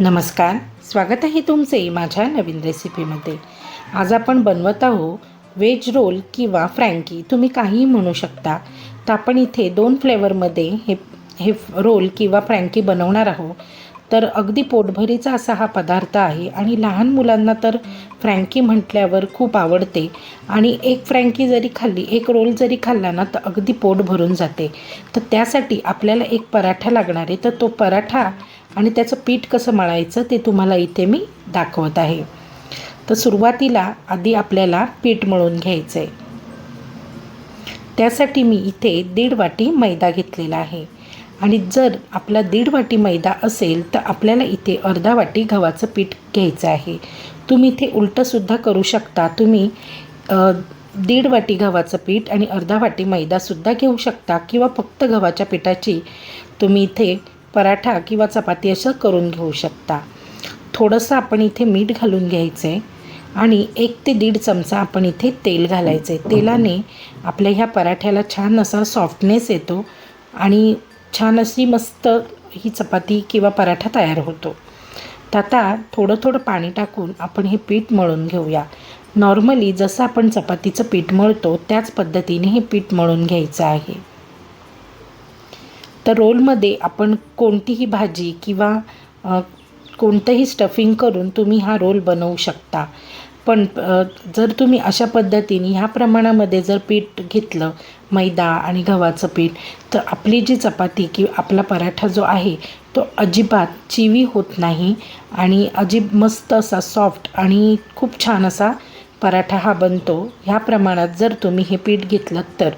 नमस्कार स्वागत आहे तुमचे माझ्या नवीन रेसिपीमध्ये. आज आपण बनवत आहोत व्हेज रोल किंवा फ्रँकी. तुम्ही काहीही म्हणू शकता तर आपण इथे दोन फ्लेवरमध्ये हे हे रोल किंवा फ्रँकी बनवणार आहोत. तर अगदी पोटभरीचा असा हा पदार्थ आहे. आणि लहान मुलांना तर फ्रँकी म्हटल्यावर खूप आवडते. आणि एक फ्रँकी जरी खाल्ली एक रोल जरी खाल्ला ना तर अगदी पोट भरून जाते. तर त्यासाठी आपल्याला एक पराठा लागणार आहे. तर तो पराठा आणि त्याचं पीठ कसं मळायचं ते तुम्हाला इथे मी दाखवत आहे. तर सुरुवातीला आधी आपल्याला पीठ मळून घ्यायचं आहे त्यासाठी मी इथे दीड वाटी मैदा घेतलेला आहे. आणि जर आपला दीड वाटी मैदा असेल तर आपल्याला इथे अर्धा वाटी गव्हाचं पीठ घ्यायचं आहे. तुम्ही इथे उलटंसुद्धा करू शकता. तुम्ही दीड वाटी गव्हाचं पीठ आणि अर्धा वाटी मैदासुद्धा घेऊ शकता किंवा फक्त गव्हाच्या पिठाची तुम्ही इथे पराठा किंवा चपाती असं करून घेऊ शकता. थोडंसं आपण इथे मीठ घालून घ्यायचं आहे आणि एक ते दीड चमचा आपण इथे तेल घालायचं आहे तेलाने आपल्या ह्या पराठ्याला छान असा सॉफ्टनेस येतो आणि छान अशी मस्त ही चपाती किंवा पराठा तयार होतो. तर आता थोडं थोडं पाणी टाकून आपण हे पीठ मळून घेऊया. नॉर्मली जसं आपण चपातीचं पीठ मळतो त्याच पद्धतीने हे पीठ मळून घ्यायचं आहे. तर रोलमध्ये आपण कोणतीही भाजी किंवा कोणतंही स्टफिंग करून तुम्ही हा रोल बनवू शकता. पण जर तुम्ही अशा पद्धतीने ह्या प्रमाणामध्ये जर पीठ घेतलं मैदा आणि गव्हाचं पीठ तर आपली जी चपाती किंवा आपला पराठा जो आहे तो अजिबात चिवी होत नाही आणि अजिब मस्त असा सॉफ्ट आणि खूप छान असा पराठा हा बनतो. ह्या प्रमाणात जर तुम्ही हे पीठ घेतलं तर.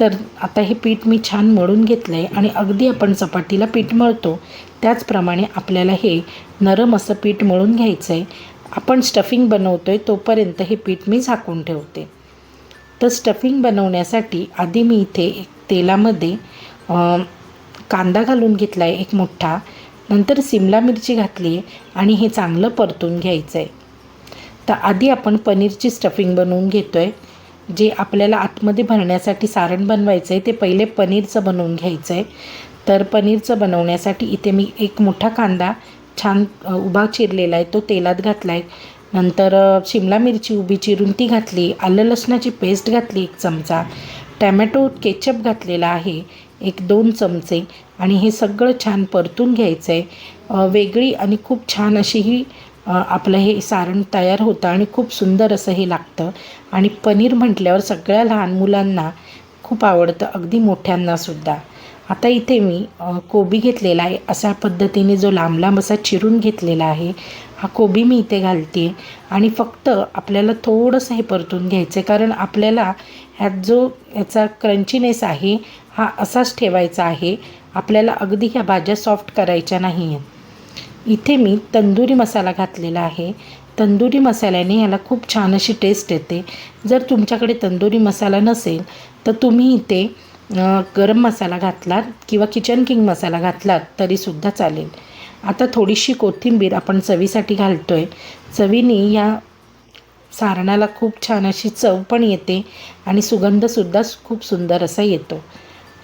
तर आता हे पीठ मी छान मळून घेतलं आहे आणि अगदी आपण चपातीला पीठ मळतो. त्याचप्रमाणे आपल्याला हे नरम असं पीठ मळून घ्यायचं आहे आपण स्टफिंग बनवतो आहे तोपर्यंत हे पीठ मी झाकून ठेवते. तर स्टफिंग बनवण्यासाठी आधी मी इथे एक तेलामध्ये कांदा घालून घेतला आहे एक मोठा. नंतर सिमला मिरची घातली आहे आणि हे चांगलं परतून घ्यायचं आहे तर आधी आपण पनीरची स्टफिंग बनवून घेतो आहे जे आपल्याला आतमध्ये भरण्यासाठी सारण बनवायचं आहे ते पहिले पनीरचं बनवून घ्यायचं आहे तर पनीरचं बनवण्यासाठी इथे मी एक मोठा कांदा छान उभा चिरलेला आहे तो तेलात घातला आहे नंतर शिमला मिरची उभी चिरून ती घातली आलं लसणाची पेस्ट घातली एक चमचा टॅमॅटो केचप घातलेला आहे एक दोन चमचे आणि हे सगळं छान परतून घ्यायचं आहे वेगळी आणि खूप छान अशी ही आपलं हे सारण तयार होतं आणि खूप सुंदर असं हे लागतं. आणि पनीर म्हटल्यावर सगळ्या लहान मुलांना खूप आवडतं अगदी मोठ्यांनासुद्धा आता इथे मी कोबी घेतलेला आहे अशा पद्धतीने जो लांब लांब असा चिरून घेतलेला आहे हा कोबी मी इथे घालते आणि फक्त आपल्याला थोडंसं हे परतून घ्यायचं आहे कारण आपल्याला ह्यात जो ह्याचा क्रंचीनेस आहे हा असाच ठेवायचा आहे. आपल्याला अगदी ह्या भाज्या सॉफ्ट करायच्या नाही आहेत इथे मी तंदुरी मसाला घातलेला आहे. तंदुरी मसाल्याने याला खूप छान अशी टेस्ट येते. जर तुमच्याकडे तंदुरी मसाला नसेल तर तुम्ही इथे गरम मसाला घातलात किंवा किचन किंग मसाला घातलात तरीसुद्धा चालेल. आता थोडीशी कोथिंबीर आपण चवीसाठी घालतो आहे चवीने या सारणाला खूप छान अशी चव पण येते आणि सुगंधसुद्धा खूप सुंदर असा येतो.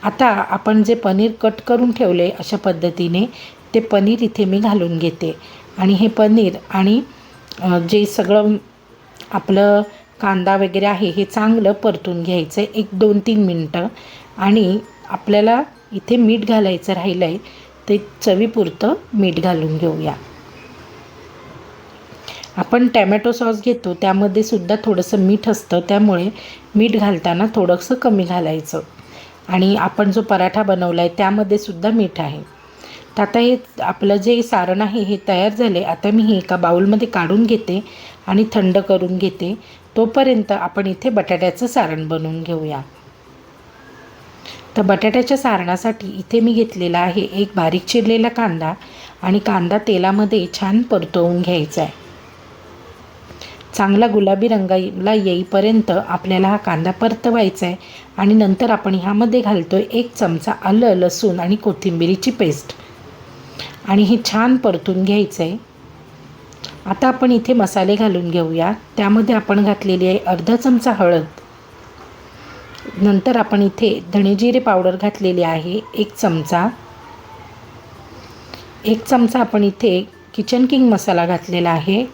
आता आपण जे पनीर कट करून ठेवले अशा पद्धतीने ते पनीर इथे मी घालून घेते. आणि हे पनीर आणि जे सगळं आपलं कांदा वगैरे आहे हे चांगलं परतून घ्यायचं आहे एक दोन तीन मिनटं. आणि आपल्याला इथे मीठ घालायचं राहिलं आहे ते चवीपुरतं मीठ घालून घेऊया. आपण टॅमॅटो सॉस घेतो त्यामध्ये सुद्धा थोडंसं मीठ असतं त्यामुळे मीठ घालताना थोडंसं कमी घालायचं. आणि आपण जो पराठा बनवला आहे त्यामध्ये सुद्धा मीठ आहे. तर आता हे आपलं जे सारण आहे हे तयार झाले आता मी हे एका बाऊलमध्ये काढून घेते आणि थंड करून घेते. तोपर्यंत आपण इथे बटाट्याचं सारण बनवून घेऊया. तर बटाट्याच्या सारणासाठी इथे मी घेतलेला आहे एक बारीक चिरलेला कांदा आणि कांदा तेलामध्ये छान परतवून घ्यायचा आहे. चांगला गुलाबी रंगाला येईपर्यंत आपल्याला हा कांदा परतवायचा आहे आणि नंतर आपण ह्यामध्ये घालतो आहे एक चमचा आलं लसूण आणि कोथिंबिरीची पेस्ट. आणि हे छान परतून घ्यायचं आहे. आता आपण इथे मसाले घालून घेऊया. त्यामध्ये आपण घातलेली आहे अर्धा चमचा हळद. नंतर आपण इथे धणेजिरे पावडर घातलेली आहे एक चमचा. एक चमचा आपण इथे किचन किंग मसाला घातलेला आहे.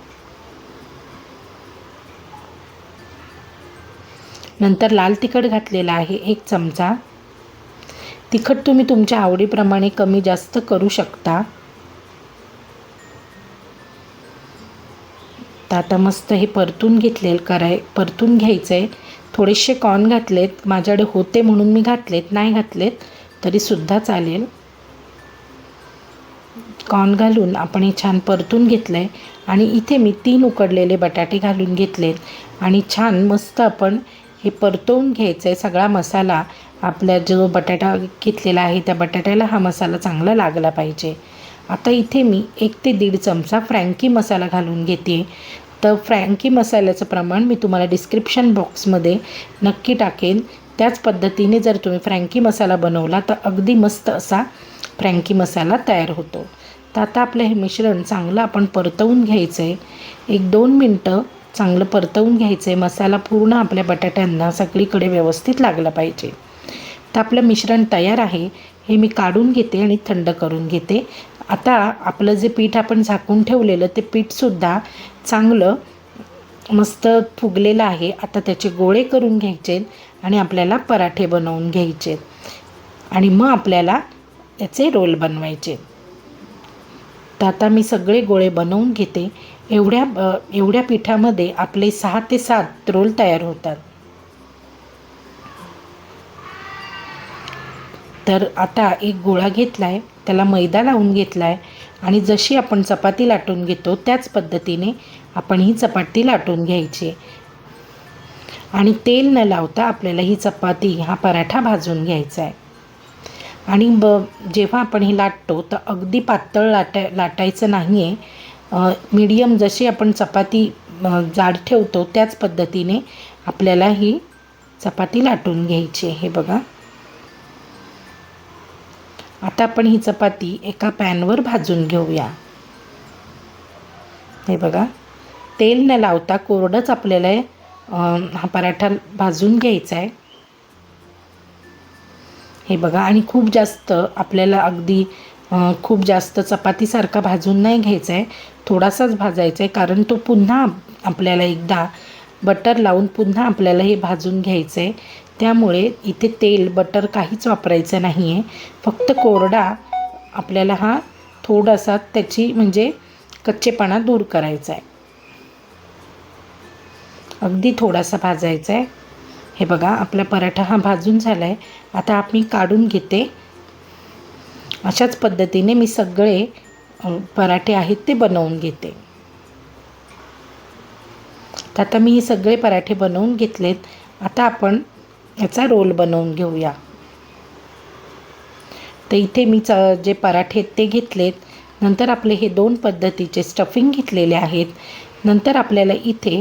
नंतर लाल तिखट घातलेला आहे एक चमचा. तिखट तुम्ही तुमच्या आवडीप्रमाणे कमी जास्त करू शकता. तर आता मस्त हे परतून घेतलेलं कराय परतून घ्यायचं आहे थोडेसे कॉर्न घातलेत. माझ्याकडे होते म्हणून मी घातलेत. नाही घातलेत तरीसुद्धा चालेल. कॉर्न घालून आपण हे छान परतून घेतलं आहे आणि इथे मी तीन उकडलेले बटाटे घालून घेतलेत. आणि छान मस्त आपण हे परतवून घ्यायचं आहे सगळा मसाला. आपल्या जो बटाटा घेतलेला आहे त्या बटाट्याला हा मसाला चांगला लागला पाहिजे. आता इथे मी एक ते दीड चमचा फ्रँकी मसाला घालून घेते. तर फ्रँकी मसाल्याचं प्रमाण मी तुम्हाला डिस्क्रिप्शन बॉक्समध्ये नक्की टाकेन. त्याच पद्धतीने जर तुम्ही फ्रँकी मसाला बनवला तर अगदी मस्त असा फ्रँकी मसाला तयार होतो. तर आता आपलं हे मिश्रण चांगलं आपण परतवून घ्यायचं आहे एक दोन मिनटं चांगलं परतवून घ्यायचं आहे मसाला पूर्ण आपल्या बटाट्यांना सगळीकडे व्यवस्थित लागला पाहिजे. तर आपलं मिश्रण तयार आहे. हे मी काढून घेते आणि थंड करून घेते. आता आपलं जे पीठ आपण झाकून ठेवलेलं ते पीठसुद्धा चांगलं मस्त फुगलेलं आहे. आता त्याचे गोळे करून घ्यायचे आणि आपल्याला पराठे बनवून घ्यायचे. आणि मग आपल्याला त्याचे रोल बनवायचे. तर आता मी सगळे गोळे बनवून घेते. एवढ्या एवढ्या पिठामध्ये आपले सहा ते सात रोल तयार होतात. तर आता एक गोळा घेतला आहे त्याला मैदा लावून घेतला आहे आणि जशी आपण चपाती लाटून घेतो त्याच पद्धतीने आपण ही चपाती लाटून घ्यायची. आणि तेल न लावता आपल्याला ही चपाती हा पराठा भाजून घ्यायचा आहे आणि ब जेव्हा आपण हे लाटतो तर अगदी पातळ लाटाय लाटायचं नाही आहे मीडियम जशी आपण चपाती जाड ठेवतो त्याच पद्धतीने आपल्याला ही चपाती लाटून घ्यायची हे बघा. आता आपण ही चपाती एका पॅनवर भाजून घेऊया. हे बघा तेल न लावता कोरडंच आपल्याला हा पराठा भाजून घ्यायचा आहे. हे बघा आणि खूप जास्त आपल्याला अगदी खूप जास्त चपातीसारखा भाजून नाही घ्यायचा आहे. थोडासाच भाजायचा आहे कारण तो पुन्हा आपल्याला एकदा बटर लावून पुन्हा आपल्याला हे भाजून घ्यायचं आहे. त्यामुळे इथे तेल बटर काहीच वापरायचं नाही आहे फक्त कोरडा आपल्याला हा थोडासा त्याची म्हणजे कच्चेपणा दूर करायचा आहे अगदी थोडासा भाजायचा आहे हे बघा आपला पराठा हा भाजून झाला आहे आता आम्ही काढून घेते. अशाच पद्धतीने मी सगळे पराठे आहेत ते बनवून घेते. तर आता मी हे सगळे पराठे बनवून घेतलेत. आता आपण याचा रोल बनवून घेऊया. तर इथे मी च जे पराठे आहेत ते घेतलेत. नंतर आपले हे दोन पद्धतीचे स्टफिंग घेतलेले आहेत. नंतर आपल्याला इथे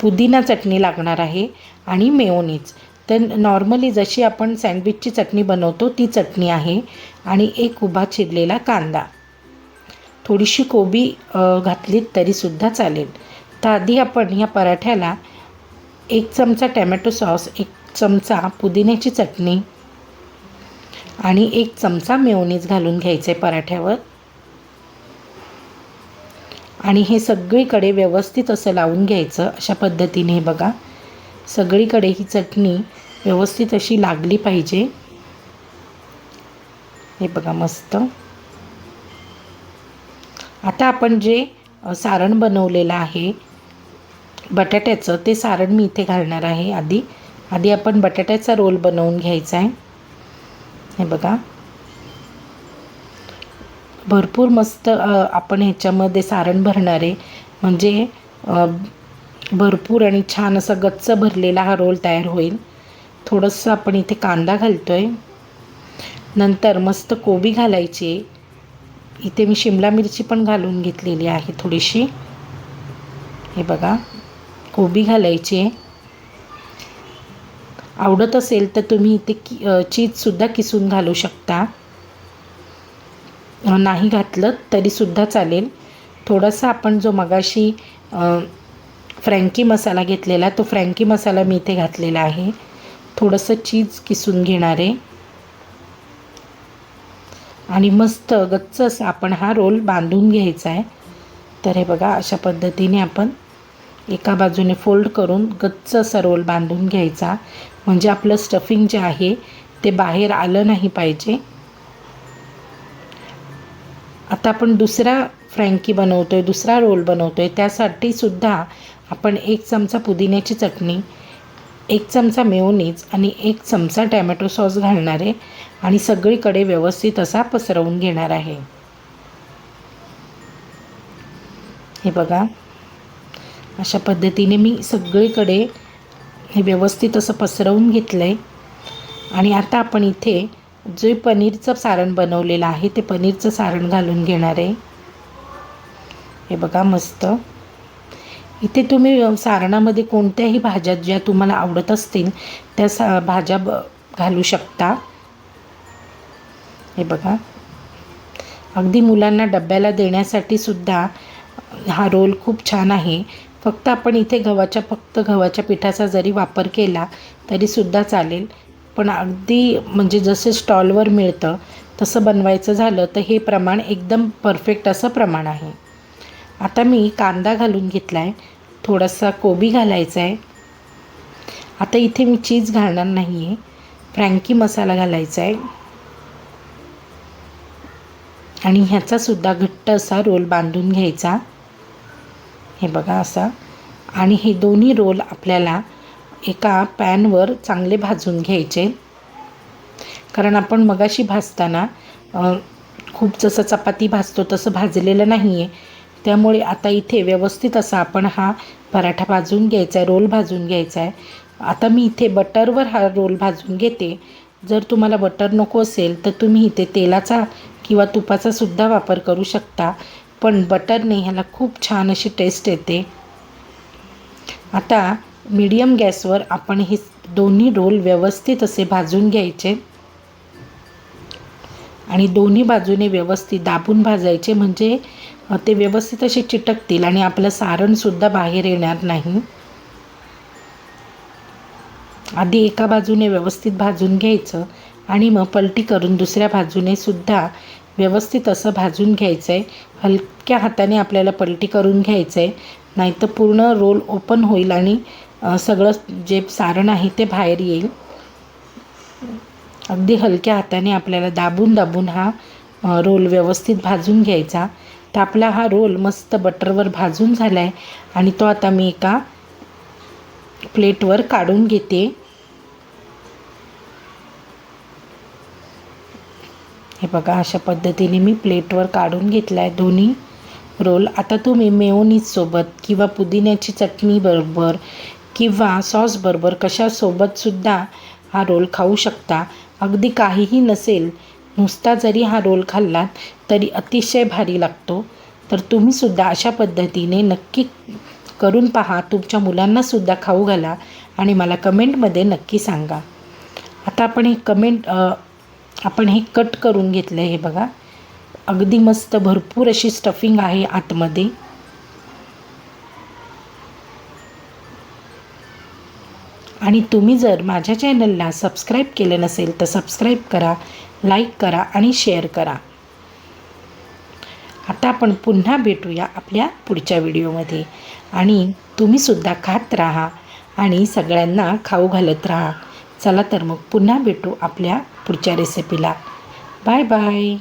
पुदिना चटणी लागणार आहे आणि मेओनीज तर नॉर्मली जशी आपण सँडविचची चटणी बनवतो ती चटणी आहे आणि एक उभा चिरलेला कांदा. थोडीशी कोबी घातलीत तरीसुद्धा चालेल. तर आधी आपण ह्या पराठ्याला एक चमचा टॅमॅटो सॉस एक चमचा पुदिन्याची चटणी आणि एक चमचा मेवनीज घालून घ्यायचे पराठ्यावर. आणि हे सगळीकडे व्यवस्थित असं लावून घ्यायचं अशा पद्धतीने बघा. सगळीकडे ही चटणी व्यवस्थित अशी लागली पाहिजे. हे बघा मस्त. आता आपण जे सारण बनवलेलं आहे बटाट्याचं ते सारण मी इथे घालणार आहे आधी. आधी आपण बटाट्याचा रोल बनवून घ्यायचा आहे. हे बघा. भरपूर मस्त आपण ह्याच्यामध्ये सारण भरणार आहे. म्हणजे भरपूर आणि छान असा गच्च भरलेला हा रोल तयार होईल. थोडंसं आपण इथे कांदा घालतो आहे नंतर मस्त कोबी घालायची. इथे मी शिमला मिरची पण घालून घेतलेली आहे थोडीशी. हे बघा. कोबी घालायची. आवडत असेल तर तुम्ही इथे कि चीजसुद्धा किसून घालू शकता. नाही घातलं तरीसुद्धा चालेल. थोडासा आपण जो मगाशी फ्रँकी मसाला घेतलेला तो फ्रँकी मसाला मी इथे घातलेला आहे. थोडंसं चीज किसून घेणार आहे. आणि मस्त गच्च आपण हा रोल बांधून घ्यायचा आहे. तर हे बघा अशा पद्धतीने आपण एका बाजूने फोल्ड करून गच्च असा रोल बांधून घ्यायचा. म्हणजे आपलं स्टफिंग जे आहे ते बाहेर आलं नाही पाहिजे. आता आपण दुसरा फ्रँकी बनवतो आहे दुसरा रोल बनवतो आहे त्यासाठी सुद्धा आपण एक चमचा पुदिन्याची चटणी एक चमचा मेओनीज आणि एक चमचा टॅमॅटो सॉस घालणार आहे आणि सगळीकडे व्यवस्थित असा पसरवून घेणार आहे. हे बघा. अशा पद्धतीने मी सगळीकडे हे व्यवस्थित असं पसरवून घेतलं आहे आणि आता आपण इथे जे पनीरचं सारण बनवलेलं आहे ते पनीरचं सारण घालून घेणार आहे. हे बघा मस्त. इथे तुम्ही सारणामध्ये कोणत्याही भाज्या ज्या तुम्हाला आवडत असतील त्या सा भाज्या ब घालू शकता. हे बघा. अगदी मुलांना डब्याला देण्यासाठी सुद्धा हा रोल खूप छान आहे. फक्त आपण इथे गव्हाच्या फक्त गव्हाच्या पिठाचा जरी वापर केला तरीसुद्धा चालेल. पण अगदी म्हणजे जसे स्टॉलवर मिळतं तसं बनवायचं झालं तर हे प्रमाण एकदम परफेक्ट असं प्रमाण आहे. आता मी कांदा घालून घेतला आहे थोडासा कोबी घालायचा आहे आता इथे मी चीज घालणार नाही आहे फ्रँकी मसाला घालायचा आहे आणि ह्याचासुद्धा घट्ट असा रोल बांधून घ्यायचा. हे बघा असा. आणि हे दोन्ही रोल आपल्याला एका पॅनवर चांगले भाजून घ्यायचे. कारण आपण मगाशी भाजताना खूप जसं चपाती भाजतो तसं भाजलेलं नाही आहे त्यामुळे आता इथे व्यवस्थित असा आपण हा पराठा भाजून घ्यायचा आहे रोल भाजून घ्यायचा आहे. आता मी इथे बटरवर हा रोल भाजून घेते. जर तुम्हाला बटर नको असेल तर तुम्ही इथे तेलाचा किंवा तुपाचासुद्धा वापर करू शकता. पण बटरने ह्याला खूप छान अशी टेस्ट येते. आता मीडियम गॅसवर आपण हे दोन्ही रोल व्यवस्थित असे भाजून घ्यायचे. आणि दोन्ही बाजूने व्यवस्थित दाबून भाजायचे म्हणजे ते व्यवस्थित असे चिटकतील आणि आपलं सारणसुद्धा बाहेर येणार नाही. आधी एका बाजूने व्यवस्थित भाजून घ्यायचं आणि मग पलटी करून दुसऱ्या बाजूने सुद्धा व्यवस्थित असं भाजून घ्यायचं आहे हलक्या हाताने आपल्याला पलटी करून घ्यायचं आहे नाहीतर पूर्ण रोल ओपन होईल आणि सगळं जे सारण आहे ते बाहेर येईल. अगदी हलक्या हाताने आपल्याला दाबून दाबून हा रोल व्यवस्थित भाजून घ्यायचा. तर आपला हा रोल मस्त बटरवर भाजून झाला आहे आणि तो आता मी एका प्लेटवर काढून घेते. हे बघा अशा पद्धतीने मी प्लेटवर काढून घेतला आहे दोन्ही रोल. आता तुम्ही मेओनीजसोबत किंवा पुदिन्याची चटणी बरोबर किंवा सॉसबरोबर कशासोबतसुद्धा हा रोल खाऊ शकता. अगदी काहीही नसेल नुसता जरी हा रोल खाल्लात तरी अतिशय भारी लागतो. तर तुम्हीसुद्धा अशा पद्धतीने नक्की करून पहा तुमच्या मुलांनासुद्धा खाऊ घाला आणि मला कमेंटमध्ये नक्की सांगा. आता आपण हे कमेंट आपण हे कट करून घेतलं आहे हे बघा. अगदी मस्त भरपूर अशी स्टफिंग आहे आतमध्ये. आणि तुम्ही जर माझ्या चॅनलला सबस्क्राईब केलं नसेल तर सबस्क्राईब करा लाईक करा आणि शेअर करा. आता आपण पुन्हा भेटूया आपल्या पुढच्या व्हिडिओमध्ये आणि तुम्हीसुद्धा खात राहा आणि सगळ्यांना खाऊ घालत राहा. चला तर मग पुन्हा भेटू आपल्या पुढच्या रेसिपीला बाय बाय